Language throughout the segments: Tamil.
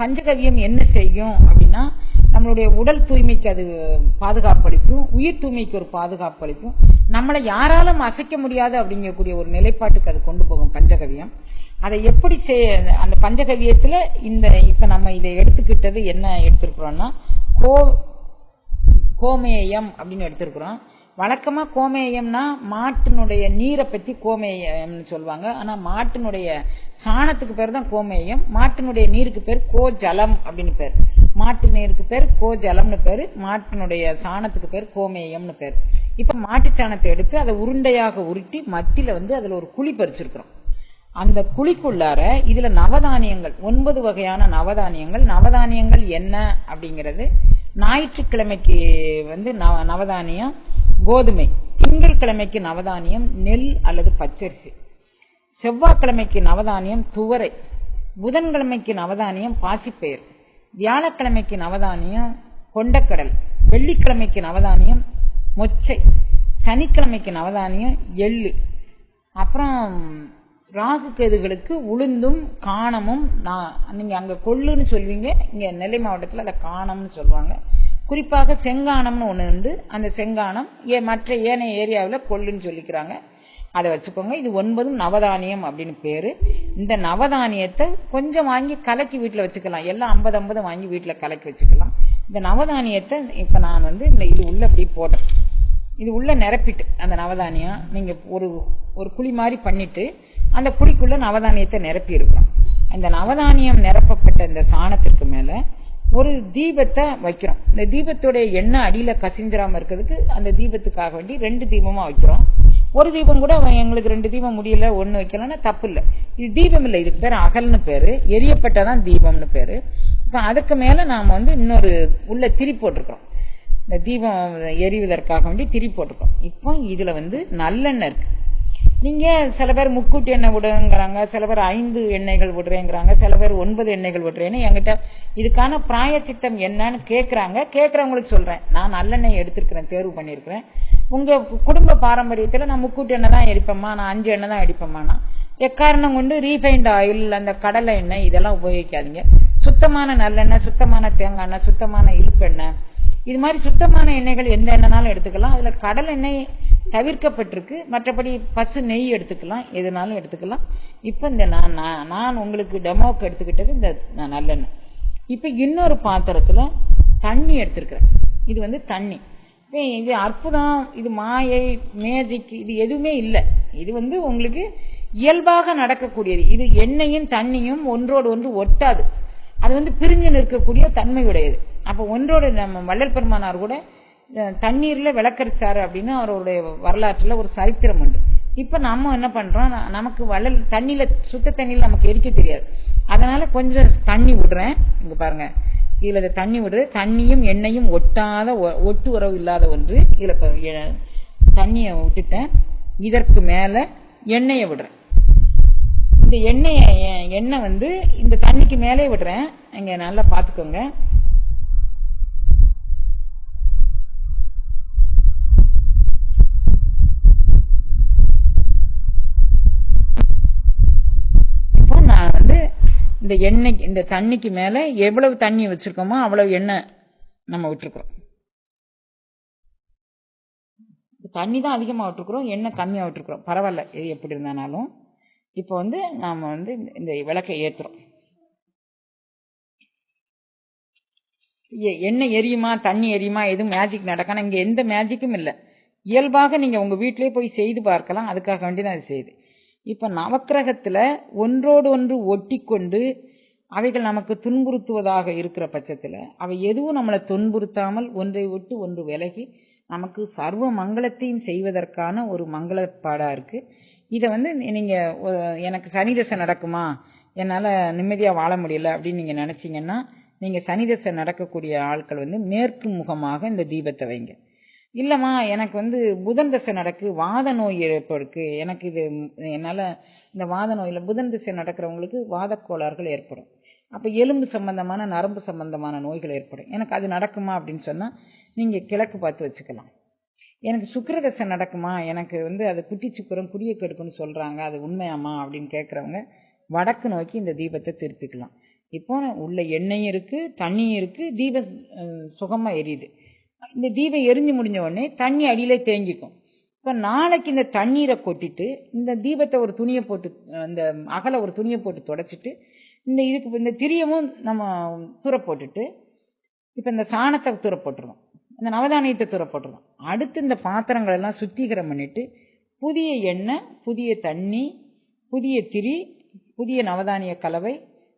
பஞ்சகவியம் என்ன செய்யும் அப்படின்னா நம்மளுடைய உடல் தூய்மைக்கு அது பாதுகாப்பளிக்கும் உயிர் தூய்மைக்கு ஒரு பாதுகாப்பளிக்கும். நம்மளை யாராலும் அசைக்க முடியாது அப்படிங்கக்கூடிய ஒரு நிலைப்பாட்டுக்கு அது கொண்டு போகும் பஞ்சகவியம். அதை எப்படி செய்ய அந்த பஞ்சகவியத்தில் இந்த இப்போ நம்ம இதை எடுத்துக்கிட்டது என்ன எடுத்திருக்கிறோம்னா கோ கோமேயம் அப்படின்னு எடுத்திருக்கிறோம். வழக்கமாக கோமேயம்னா மாட்டினுடைய நீரை பற்றி கோமேயம்னு சொல்லுவாங்க. ஆனால் மாட்டினுடைய சாணத்துக்கு பேர் தான் கோமேயம். மாட்டினுடைய நீருக்கு பேர் கோஜலம் அப்படின்னு பேர். மாட்டு நீருக்கு பேர் கோஜலம்னு பேர். மாட்டினுடைய சாணத்துக்கு பேர் கோமேயம்னு பேர். இப்போ மாட்டு சாணத்தை எடுத்து அதை உருண்டையாக உருட்டி மத்தியில் வந்து அதில் ஒரு குழி பறிச்சிருக்கிறோம். அந்த குழிக்குள்ளார இதில் நவதானியங்கள் ஒன்பது வகையான நவதானியங்கள். நவதானியங்கள் என்ன அப்படிங்கிறது? ஞாயிற்றுக்கிழமைக்கு வந்து நவ நவதானியம் கோதுமை. திங்கட்கிழமைக்கு நவதானியம் நெல் அல்லது பச்சரிசி. செவ்வாய்க்கிழமைக்கு நவதானியம் துவரை. புதன்கிழமைக்கு நவதானியம் பாசிப்பயிர் வியாழக்கிழமைக்கு நவதானியம் கொண்டக்கடல். வெள்ளிக்கிழமைக்கு நவதானியம் மொச்சை. சனிக்கிழமைக்கு நவதானியம் எள்ளு. அப்புறம் ராகு கேதுகளுக்கு உளுந்தும் காணமும் நான் நீங்கள் அங்கே கொள்ளுன்னு சொல்வீங்க இங்கே நெல்லை மாவட்டத்தில் அதை காணம்னு சொல்லுவாங்க. குறிப்பாக செங்கானம்னு ஒன்று உண்டு அந்த செங்கானம் ஏ மற்ற ஏனைய ஏரியாவில் கொள்ளுன்னு சொல்லிக்கிறாங்க. அதை வச்சுக்கோங்க. இது ஒன்பதும் நவதானியம் அப்படின்னு பேர். இந்த நவதானியத்தை கொஞ்சம் வாங்கி கலக்கி வீட்டில் வச்சுக்கலாம். எல்லாம் ஐம்பது ஐம்பது வாங்கி வீட்டில் கலக்கி வச்சுக்கலாம். இந்த நவதானியத்தை இப்போ நான் வந்து இந்த இது உள்ள அப்படி போட்டேன் இது உள்ள நிரப்பிட்டு அந்த நவதானியம் நீங்கள் ஒரு ஒரு குழி மாதிரி பண்ணிவிட்டு அந்த குழிக்குள்ளே நவதானியத்தை நிரப்பி இருக்கணும் அந்த நவதானியம் நிரப்பப்பட்ட ஒரு தீபத்தை வைக்கிறோம். இந்த தீபத்துடைய எண்ணெய் அடியில் கசிஞ்சிராமல் இருக்கிறதுக்கு அந்த தீபத்துக்காக வேண்டி ரெண்டு தீபமாக வைக்கிறோம். ஒரு தீபம் கூட எங்களுக்கு ரெண்டு தீபம் முடியல ஒன்று வைக்கலன்னா தப்பு இல்லை. இது தீபம் இல்லை இதுக்கு பேர் அகல்னு பேர். எரியப்பட்டதான் தீபம்னு பேர். இப்போ அதுக்கு மேலே நாம் வந்து இன்னொரு உள்ள திரி போட்டிருக்கிறோம். இந்த தீபம் எரிவதற்காக வேண்டி திரி போட்டிருக்கோம் இப்போ இதில் வந்து நல்லெண்ணெய் இருக்குது நீங்க சில பேர் முக்கூட்டு எண்ணெய் விடுங்கிறாங்க சில பேர் ஐந்து எண்ணெய்கள் விடுறேங்கிறாங்க சில பேர் ஒன்பது எண்ணெய்கள் விடுறேன்னு என்கிட்ட இதுக்கான பிராயச்சித்தம் என்னன்னு கேட்குறாங்க கேட்குறவங்களுக்கு சொல்கிறேன் நான் நல்லெண்ணெய் எடுத்திருக்கிறேன் தேர்வு பண்ணியிருக்கிறேன். உங்கள் குடும்ப பாரம்பரியத்தில் நான் முக்கூட்டு எண்ணெய் தான் எடுப்பேம்மா நான் அஞ்சு எண்ணெய் தான் அடிப்பேம்மா எக்காரணம் கொண்டு ரீஃபைண்ட் ஆயில் அந்த கடலை எண்ணெய் இதெல்லாம் உபயோகிக்காதீங்க. சுத்தமான நல்லெண்ணெய் சுத்தமான தேங்காய் எண்ணெய் சுத்தமான இழுப்பெண்ணெய் இது மாதிரி சுத்தமான எண்ணெய்கள் எந்த எண்ணெய்னாலும் எடுத்துக்கலாம். அதில் கடல் எண்ணெய் தவிர்க்கப்பட்டிருக்கு. மற்றபடி பசு நெய் எடுத்துக்கலாம். எதுனாலும் எடுத்துக்கலாம். இப்போ இந்த நான் நான் நான் உங்களுக்கு டெமோக்கு எடுத்துக்கிட்டது இந்த நல்லெண்ணெய். இப்போ இன்னொரு பாத்திரத்தில் தண்ணி எடுத்துருக்குறேன். இது வந்து தண்ணி. இப்போ இது அற்புதம். இது மாயை மேஜிக் இது எதுவுமே இல்லை. இது வந்து உங்களுக்கு இயல்பாக நடக்கக்கூடியது. இது எண்ணெயும் தண்ணியும் ஒன்றோடு ஒன்று ஒட்டாது. அது வந்து பிரிஞ்சு நிற்கக்கூடிய தன்மையுடையது அப்போ ஒன்றோடு நம்ம வள்ளல் பெருமானார் கூட தண்ணீரில் விளக்கரிச்சாரு அப்படின்னு அவருடைய வரலாற்றில் ஒரு சரித்திரம் உண்டு. இப்போ நம்ம என்ன பண்ணுறோம் நமக்கு வளல் தண்ணியில் சுத்த தண்ணியில் நமக்கு எரிக்க தெரியாது. அதனால் கொஞ்சம் தண்ணி விடுறேன். இங்கே பாருங்கள் இதில் தண்ணி விடுறது தண்ணியும் எண்ணெயும் ஒட்டாத ஒ- ஒட்டு உறவு இல்லாத ஒன்று. இதில் தண்ணியை விட்டுட்டேன். இதற்கு மேலே எண்ணெயை விடுறேன். இந்த எண்ணெயை எண்ணெய் வந்து இந்த தண்ணிக்கு மேலே விடுறேன். இங்கே நல்லா பார்த்துக்கோங்க இப்போ நான் வந்து இந்த எண்ணெய் இந்த தண்ணிக்கு மேலே எவ்வளவு தண்ணி வச்சிருக்கோமோ அவ்வளவு எண்ணெய் நம்ம விட்டுருக்குறோம். தண்ணி தான் அதிகமாக விட்டுருக்குறோம் எண்ணெய் கம்மியாக விட்டுருக்குறோம். பரவாயில்ல இது எப்படி இருந்தானாலும். இப்போ வந்து நாம் வந்து இந்த- இந்த விளக்கை ஏற்றுறோம் எ- எண்ணெய் எரியுமா தண்ணி எரியுமா எதுவும் மேஜிக் நடக்கணும் இங்கே எந்த மேஜிக்கும் இல்லை. இயல்பாக நீங்கள் உங்கள் வீட்டிலே போய் செய்து பார்க்கலாம் அதுக்காக வேண்டி தான் செய்து செய்யுது. நவக்கிரகத்தில் நவக்கிரகத்துல ஒன்றோடு ஒன்று ஒட்டிக்கொண்டு அவைகள் நமக்கு துன்புறுத்துவதாக இருக்கிற பட்சத்தில் அவை எதுவும் நம்மளை துன்புறுத்தாமல் ஒன்றை விட்டு ஒன்று விலகி நமக்கு சர்வ மங்களத்தையும் செய்வதற்கான ஒரு மங்களப்பாடாக இருக்குது இதை வந்து நீங்கள் எனக்கு சனி தசை நடக்குமா? என்னால் நிம்மதியாக வாழ முடியல அப்படின்னு நீங்கள் நினச்சிங்கன்னா நீங்கள் சனி தசை நடக்கக்கூடிய ஆட்கள் வந்து மேற்கு முகமாக இந்த தீபத்தை வைங்க. இல்லைம்மா எனக்கு வந்து புதன் தசை நடக்கு வாத நோய் ஏற்படுக்கு எனக்கு இது என்னால் இந்த வாத நோயில் புதன் திசை நடக்கிறவங்களுக்கு வாதக் கோளாறுகள் ஏற்படும். அப்போ எலும்பு சம்பந்தமான நரம்பு சம்பந்தமான நோய்கள் ஏற்படும். எனக்கு அது நடக்குமா அப்படின்னு சொன்னால் நீங்கள் கிழக்கு பார்த்து வச்சுக்கலாம். எனக்கு சுக்கரதசை நடக்குமா? எனக்கு வந்து அது குட்டி சுக்கிரம் குடிய கெடுக்குன்னு சொல்கிறாங்க அது உண்மையாமா அப்படின்னு கேட்குறவங்க வடக்கு நோக்கி இந்த தீபத்தை திருப்பிக்கலாம். இப்போ உள்ள எண்ணெயும் இருக்குது தண்ணியும் இருக்குது தீபம் சுகமாக எரியுது. இந்த தீபம் எரிஞ்சு முடிஞ்ச உடனே தண்ணி அடியில் தேங்கிக்கும். இப்போ நாளைக்கு இந்த தண்ணீரை கொட்டிட்டு இந்த தீபத்தை ஒரு துணியை போட்டு அந்த அகலை அகல ஒரு துணியை போட்டு தொடச்சிட்டு இந்த இதுக்கு இந்த திரியமும் நம்ம தூர போட்டுட்டு இந்த சாணத்தை தூர போட்டுருவோம் இந்த நவதானியத்தை தூர போட்டுருவோம் அடுத்து இந்த பாத்திரங்கள் எல்லாம் சுத்திகரம் பண்ணிட்டு புதிய எண்ணெய் புதிய தண்ணி புதிய திரி புதிய நவதானிய கலவை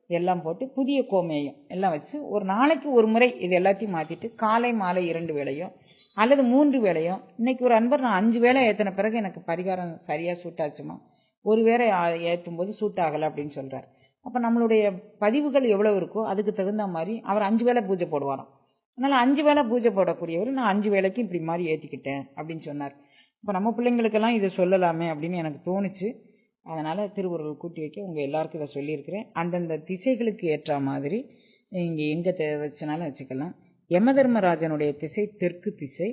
எல்லாம் போட்டு புதிய கோமேயம் எல்லாம் வச்சு ஒரு நாளைக்கு ஒரு முறை இது எல்லாத்தையும் மாற்றிட்டு காலை மாலை இரண்டு வேளையும் அல்லது மூன்று வேளையும் இன்னைக்கு ஒரு அன்பர் நான் அஞ்சு வேலை ஏற்றின பிறகு எனக்கு பரிகாரம் சரியாக சூட்டாச்சுமா? ஒரு வேளை ஏற்றும் போது சூட் ஆகலை அப்படின்னு சொல்கிறார் அப்போ நம்மளுடைய பதிவுகள் எவ்வளோ இருக்கோ அதுக்கு தகுந்த மாதிரி அவர் அஞ்சு வேளை பூஜை போடுவாராம். அதனால் அஞ்சு வேளை பூஜை போடக்கூடியவர் நான் அஞ்சு வேளைக்கு இப்படி மாதிரி ஏற்றிக்கிட்டேன் அப்படின்னு சொன்னார். இப்போ நம்ம பிள்ளைங்களுக்கெல்லாம் இதை சொல்லலாமே அப்படின்னு எனக்கு தோணுச்சு. அதனால் திருவுருள் கூட்டி வைக்க உங்கள் எல்லாருக்கும் இதை சொல்லியிருக்கிறேன். அந்தந்த திசைகளுக்கு ஏற்ற மாதிரி இங்கே எங்கே தே- வச்சனாலும் வச்சுக்கலாம். யமதர்மராஜனுடைய திசை தெற்கு திசை.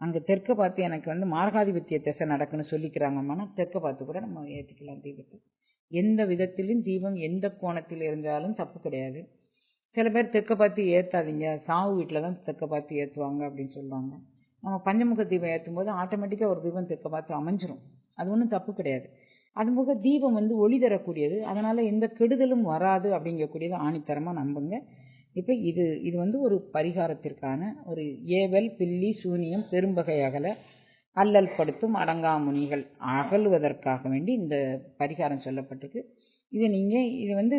அங்கே தெற்கை பார்த்து எனக்கு வந்து மார்காதிபத்திய திசை நடக்குன்னு சொல்லிக்கிறாங்கம்மானா தெற்கை பார்த்து கூட நம்ம ஏற்றிக்கலாம் தீபத்தை. எந்த விதத்திலும் தீபம் எந்த கோணத்தில் இருந்தாலும் தப்பு கிடையாது. சில பேர் தெற்க பார்த்து ஏற்றாதீங்க சாவு வீட்டில் தான் தெற்க பார்த்து ஏற்றுவாங்க அப்படின்னு சொல்லுவாங்க. நம்ம பஞ்சமுக தீபம் ஏற்றும் போது ஆட்டோமேட்டிக்காக ஒரு தீபம் தெற்க பார்த்து அமைஞ்சிரும். அது ஒன்றும் தப்பு கிடையாது. அது போக தீபம் வந்து ஒளி தரக்கூடியது. அதனால் எந்த கெடுதலும் வராது அப்படிங்கக்கூடியது ஆணித்தரமாக நம்புங்க. இப்போ இது இது வந்து ஒரு பரிகாரத்திற்கான ஒரு ஏவல் பில்லி சூனியம் பெரும்பகை அகல அல்லல் படுத்தும் அடங்காமுனிகள் அகழ்வதற்காக வேண்டி இந்த பரிகாரம் சொல்லப்பட்டிருக்கு. இது நீங்கள் இது வந்து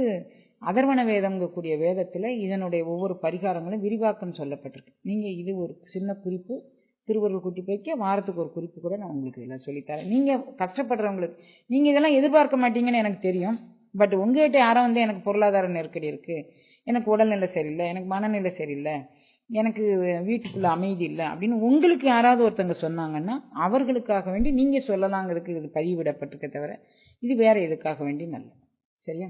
அதர்வண வேதங்கக்கூடிய வேதத்தில் இதனுடைய ஒவ்வொரு பரிகாரங்களும் விரிவாக்கம் சொல்லப்பட்டிருக்கு. நீங்கள் இது ஒரு சின்ன குறிப்பு திருவருள் கூட்டி போய்க்க வாரத்துக்கு ஒரு குறிப்பு கூட நான் உங்களுக்கு இதெல்லாம் சொல்லித்தரேன். நீங்கள் கஷ்டப்படுறவங்களுக்கு நீங்கள் இதெல்லாம் எதிர்பார்க்க மாட்டீங்கன்னு எனக்கு தெரியும். பட் உங்ககிட்ட யாரும் வந்து எனக்கு பொருளாதார நெருக்கடி இருக்குது எனக்கு உடல்நிலை சரியில்லை எனக்கு மனநிலை சரியில்லை எனக்கு வீட்டுக்குள்ள அமைதி இல்லை அப்படின்னு உங்களுக்கு யாராவது ஒருத்தங்க சொன்னாங்கன்னா அவர்களுக்காக வேண்டி நீங்கள் சொல்லலாங்கிறதுக்கு இது பதிவிடப்பட்டிருக்க தவிர இது வேற எதுக்காக வேண்டி நல்ல சரியா?